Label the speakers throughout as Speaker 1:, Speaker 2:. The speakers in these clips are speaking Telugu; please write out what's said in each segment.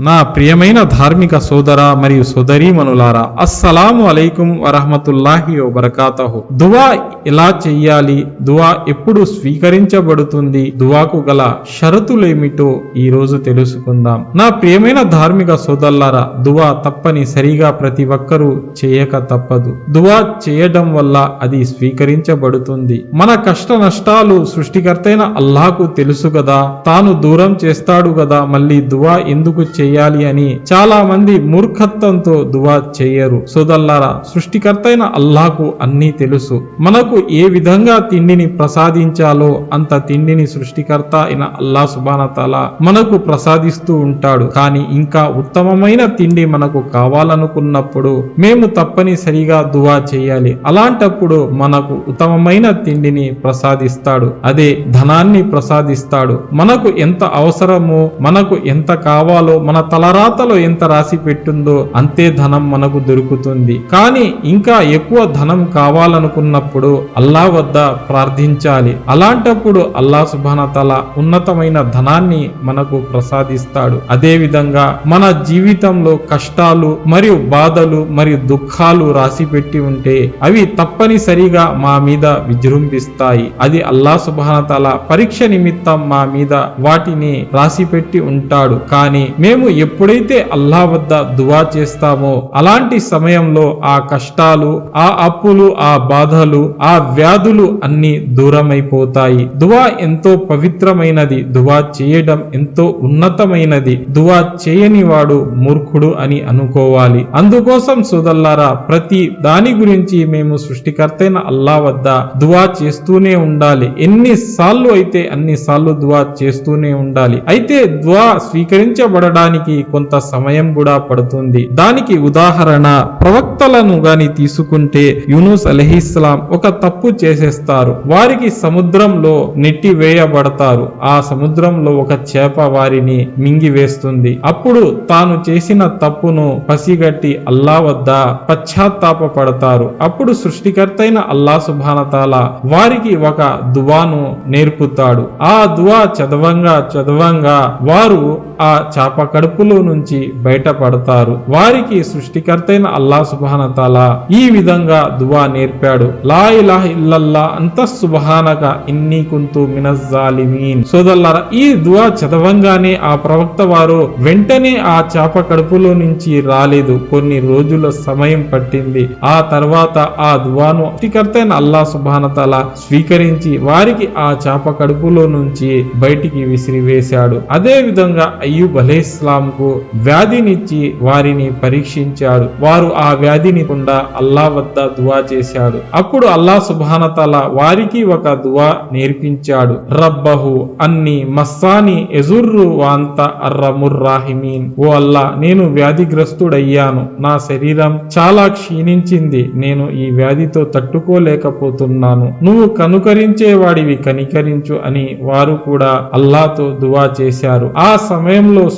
Speaker 1: నా ప్రియమైన ధార్మిక సోదర మరియు సోదరీమణులారా అస్సలాము అలైకుం వరహమతుల్లాహి వబర్కాతహు. దువా ఎలా చెయ్యాలి? దువా ఎప్పుడు స్వీకరించబడుతుంది? దువాకు గల షరతులేమిటో ఈ రోజు తెలుసుకుందాం. నా ప్రియమైన ధార్మిక సోదరులారా దువా తప్పని సరిగా ప్రతి ఒక్కరూ చేయక తప్పదు. దువా చేయడం వల్ల అది స్వీకరించబడుతుంది. మన కష్ట నష్టాలు సృష్టికర్తైన అల్లాహకు తెలుసు కదా తాను దూరం చేస్తాడు కదా మళ్ళీ దువా ఎందుకు చేయాలి అని చాలా మంది మూర్ఖత్వంతో దువా చేయరు. సోదల్లారా సృష్టికర్తైన అల్లాహకు అన్నీ తెలుసు. మనకు ఏ విధంగా తిండిని ప్రసాదించాలో అంత తిండిని సృష్టికర్త అయిన అల్లా సుబానతల మనకు ప్రసాదిస్తూ ఉంటాడు. కానీ ఇంకా ఉత్తమమైన తిండి మనకు కావాలనుకున్నప్పుడు మేము తప్పనిసరిగా దువా చేయాలి. అలాంటప్పుడు మనకు ఉత్తమమైన తిండిని ప్రసాదిస్తాడు. అదే ధనాన్ని ప్రసాదిస్తాడు. మనకు ఎంత అవసరమో మనకు ఎంత కావాలో మన తలరాతలో ఎంత రాసి పెట్టుందో అంతే ధనం మనకు దొరుకుతుంది. కానీ ఇంకా ఎక్కువ ధనం కావాలనుకున్నప్పుడు అల్లా వద్ద ప్రార్థించాలి. అలాంటప్పుడు అల్లా సుబానతల ఉన్నతమైన ధనాన్ని మనకు ప్రసాదిస్తాడు. అదే విధంగా మన జీవితంలో కష్టాలు మరియు బాధలు మరియు దుఃఖాలు రాసి పెట్టి ఉంటే అవి తప్పనిసరిగా మా మీద విజృంభిస్తాయి. అది అల్లా సుబానతల పరీక్ష నిమిత్తం మా మీద వాటిని రాసి పెట్టి ఉంటాడు. కానీ మేము ఎప్పుడైతే అల్లా వద్ద దువా చేస్తామో అలాంటి సమయంలో ఆ కష్టాలు ఆ అప్పులు ఆ బాధలు ఆ వ్యాధులు అన్ని దూరమైపోతాయి. దువా ఎంతో పవిత్రమైనది. దువా చేయడం ఎంతో ఉన్నతమైనది. దువా చేయని వాడు మూర్ఖుడు అని అనుకోవాలి. అందుకోసం సోదల్లారా ప్రతి దాని గురించి మేము సృష్టికర్తైన అల్లా వద్ద దువా చేస్తూనే ఉండాలి. ఎన్నిసార్లు అయితే అన్ని సార్లు దువా చేస్తూనే ఉండాలి. అయితే దువా స్వీకరించబడడానికి కొంత సమయం కూడా పడుతుంది. దానికి ఉదాహరణ ప్రవక్తలను గాని తీసుకుంటే యూనుస్ అలహిస్లాం ఒక తప్పు చేసేస్తారు. వారికి సముద్రంలో నెట్టి వేయబడతారు. ఆ సముద్రంలో ఒక చేప వారిని మింగివేస్తుంది. అప్పుడు తాను చేసిన తప్పును పసిగట్టి అల్లా వద్ద పశ్చాత్తాప పడతారు అప్పుడు సృష్టికర్తైన అల్లా సుభానతాల వారికి ఒక దువాను నేర్పుతాడు. ఆ దువా చదవంగా చదవంగా వారు ఆ చాప కడుపులో నుంచి బయటపడతారు. వారికి సృష్టికర్తైన అల్లా సుబానతాల ఈ విధంగా దువా నేర్పాడు. లా ఇలాహ ఇల్లల్లా అంత సుబహానక ఇన్ని కుంతు మినజాలిమీన్ సోదల్లారా ఈ దువా చదవంగానే ఆ ప్రవక్త వారు వెంటనే ఆ చాప కడుపులో నుంచి రాలేదు. కొన్ని రోజుల సమయం పట్టింది. ఆ తర్వాత ఆ దువాను సృష్టికర్తైన అల్లా సుబానతాల స్వీకరించి వారికి ఆ చాప కడుపులో నుంచి బయటికి విసిరివేశాడు. అదే విధంగా అయ్యూబ్ అలైహిస్లాం ఇస్లాంకు వ్యాధినిచ్చి వారిని పరీక్షించాడు. వారు ఆ వ్యాధిని కుండా అల్లా వద్ద దువా చేశాడు. అప్పుడు అల్లా సుభానతల వారికి ఒక దువా నేర్పించాడు. రబ్బహు అన్ని మస్సాని ఎజుర్రు వాంత అర్రముర్రాహిమీన్ ఓ అల్లా నేను వ్యాధిగ్రస్తుడయ్యాను. నా శరీరం చాలా క్షీణించింది. నేను ఈ వ్యాధితో తట్టుకోలేకపోతున్నాను. నువ్వు కనుకరించేవాడివి కనికరించు అని వారు కూడా అల్లాతో దువా చేశారు. ఆ సమయంలో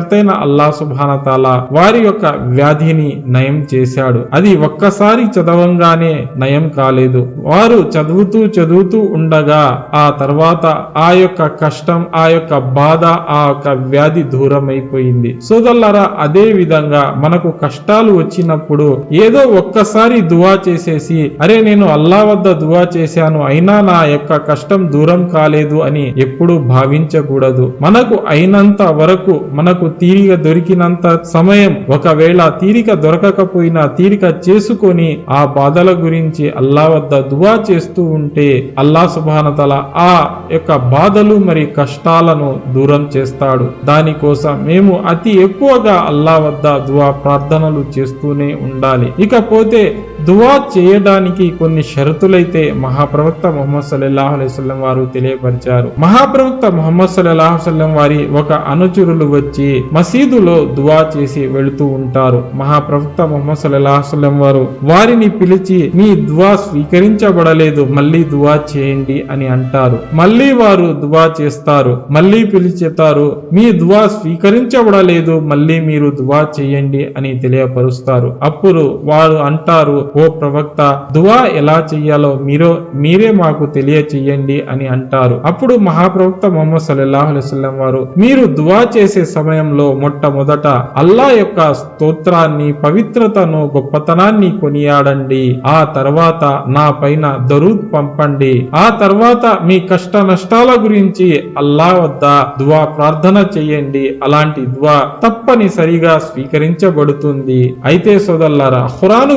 Speaker 1: సృష్టికర్తైన అల్లా సుభానతాల వారి యొక్క వ్యాధిని నయం చేశాడు. అది ఒక్కసారి చదవంగానే నయం కాలేదు. వారు చదువుతూ చదువుతూ ఉండగా ఆ తర్వాత ఆ యొక్క కష్టం ఆ యొక్క బాధ ఆ యొక్క వ్యాధి దూరం అయిపోయింది సోదల్లారా అదే విధంగా మనకు కష్టాలు వచ్చినప్పుడు ఏదో ఒక్కసారి దువా చేసేసి అరే నేను అల్లా వద్ద దువా చేశాను అయినా నా యొక్క కష్టం దూరం కాలేదు అని ఎప్పుడు భావించకూడదు. మనకు అయినంత వరకు మనకు తీరిక దొరికినంత సమయం ఒకవేళ తీరిక దొరకకపోయినా తీరిక చేసుకొని ఆ బాధల గురించి అల్లా వద్ద దువా చేస్తూ ఉంటే అల్లా సుభానతల ఆ యొక్క బాధలు మరి కష్టాలను దూరం చేస్తాడు. దానికోసం మేము అతి ఎక్కువగా అల్లా వద్ద దువా ప్రార్థనలు చేస్తూనే ఉండాలి. ఇకపోతే దువా చేయడానికి కొన్ని షరతులైతే మహాప్రవక్త మొహమ్మద్ సల్లాహు అలైవల్లం వారు తెలియపరిచారు. మహాప్రవక్త మొహమ్మద్ సల్లాహు వసల్లం వారి ఒక అనుచరులు వచ్చి మసీదులో దువా చేసి వెళుతూ ఉంటారు. మహాప్రవక్త మొహమ్మద్ సల్లాహు వసల్లం వారు వారిని పిలిచి మీ దువా స్వీకరించబడలేదు మళ్ళీ దువా చేయండి అని అంటారు. మళ్ళీ వారు దువా చేస్తారు. మళ్ళీ పిలిచేతారు మీ దువా స్వీకరించబడలేదు మళ్ళీ మీరు దువా చేయండి అని తెలియపరుస్తారు. అప్పుడు వారు అంటారు ఓ ప్రవక్త దువా ఎలా చెయ్యాలో మీరు మీరే మాకు తెలియచేయండి అని అంటారు. అప్పుడు మహాప్రవక్త మొహమ్మద్ సల్లల్లాహు అలైస్లం వారు మీరు దువా చేసే సమయంలో మొట్టమొదట అల్లా యొక్క స్తోత్రాన్ని పవిత్రతను గొప్పతనాన్ని కొనియాడండి. ఆ తర్వాత నా పైన దరూద్ పంపండి. ఆ తర్వాత మీ కష్ట నష్టాల గురించి అల్లా వద్ద దువా ప్రార్థన చెయ్యండి. అలాంటి దువా తప్పనిసరిగా స్వీకరించబడుతుంది. అయితే సోదల్లారా ఖురాను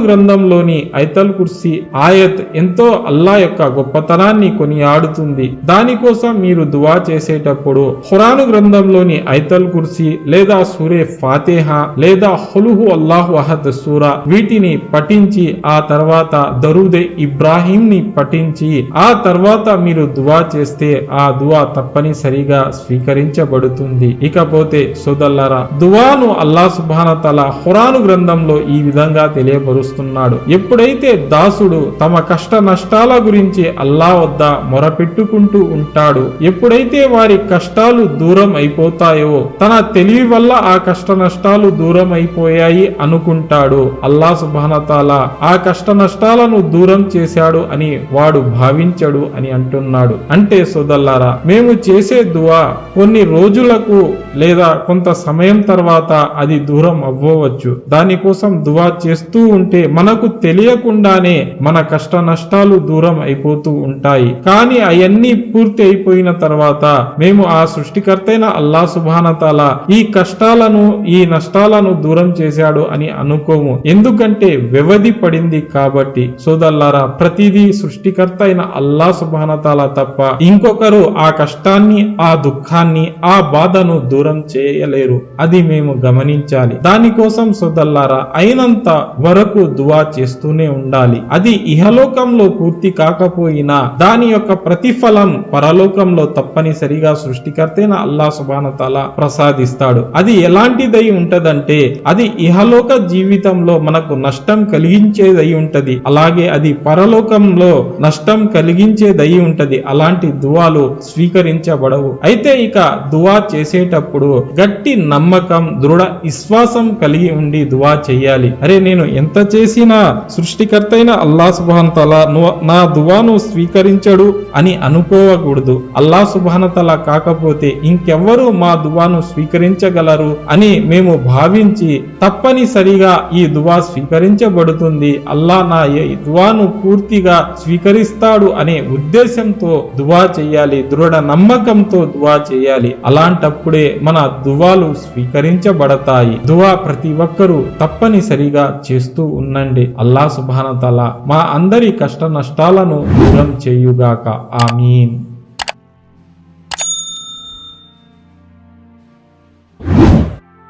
Speaker 1: గ్రంథంలోని ఐతల్ కుర్సీ ఆయత్ ఎంతో అల్లా యొక్క గొప్పతనాన్ని కొనియాడుతుంది. దానికోసం మీరు దువా చేసేటప్పుడు ఖురాను గ్రంథంలోని ఐతల్ కుర్సీ లేదా సూరే ఫాతేహ లేదా హులుహు అల్లాహు అహద్ సూరా వీటిని పఠించి ఆ తర్వాత దరుదే ఇబ్రాహీం ని పఠించి ఆ తర్వాత మీరు దువా చేస్తే ఆ దువా తప్పనిసరిగా స్వీకరించబడుతుంది. ఇకపోతే సోదల్లారా దువాను అల్లా సుభానతల హురాను గ్రంథంలో ఈ విధంగా తెలియపరుస్తున్నాడు. ఎప్పుడైతే దాసుడు తమ కష్ట నష్టాల గురించి అల్లా వద్ద మొరపెట్టుకుంటూ ఉంటాడు ఎప్పుడైతే వారి కష్టాలు దూరం అయిపోతాయో తన తెలివి వల్ల ఆ కష్ట నష్టాలు దూరం అయిపోయాయి అనుకుంటాడు. అల్లా సుబానతాల ఆ కష్ట నష్టాలను దూరం చేశాడు అని వాడు భావించడు అని అంటున్నాడు. అంటే సోదల్లారా మేము చేసే దువా కొన్ని రోజులకు లేదా కొంత సమయం తర్వాత అది దూరం అవ్వవచ్చు. దానికోసం దువా చేస్తూ ఉంటే మనకు తెలియకుండానే మన కష్ట నష్టాలు దూరం అయిపోతూ ఉంటాయి. కానీ అవన్నీ పూర్తి అయిపోయిన తర్వాత మేము ఆ సృష్టికర్తైన అల్లా సుభానతాల ఈ కష్టాలను ఈ నష్టాలను దూరం చేశాడు అని అనుకోము. ఎందుకంటే వ్యవధి పడింది కాబట్టి. సోదల్లారా ప్రతిదీ సృష్టికర్త అయిన అల్లా సుబానతాల తప్ప ఇంకొకరు ఆ కష్టాన్ని ఆ దుఃఖాన్ని ఆ బాధను దూరం చేయలేరు. అది మేము గమనించాలి. దానికోసం సోదల్లారా అయినంత వరకు దువా చేస్తూనే ఉండాలి. అది ఇహలోకంలో పూర్తి కాకపోయినా దాని యొక్క ప్రతిఫలం పరలోకంలో తప్పనిసరిగా సృష్టికర్తైన అల్లా సుబానతల ప్రసాదిస్తాడు. అది ఎలాంటిదై ఉంటదంటే అది ఇహలోక జీవితంలో మనకు నష్టం కలిగించేదై ఉంటది. అలాగే అది పరలోకంలో నష్టం కలిగించేదై ఉంటది. అలాంటి దువాలు స్వీకరించబడవు. అయితే ఇక దువా చేసేటప్పుడు గట్టి నమ్మకం దృఢ విశ్వాసం కలిగి ఉండి దువా చెయ్యాలి అరే నేను ఎంత చేసినా సృష్టికర్తైన అల్లా సుబాన్ తలా నా దువాను స్వీకరించడు అని అనుకోవకూడదు. అల్లా సుబాన్ తలా కాకపోతే ఇంకెవ్వరు మా దువాను స్వీకరించగలరు అని మేము భావించి తప్పనిసరిగా ఈ దువా స్వీకరించబడుతుంది. అల్లా నా దువాను పూర్తిగా స్వీకరిస్తాడు అనే ఉద్దేశంతో దువా చేయాలి. దృఢ నమ్మకంతో దువా చేయాలి. అలాంటప్పుడే మన దువాలు స్వీకరించబడతాయి. దువా ప్రతి ఒక్కరూ తప్పనిసరిగా చేస్తూ ఉండండి. అల్లా సుబానతల మా అందరి కష్ట నష్టాలను దూరం చేయుగాక. ఆమీన్.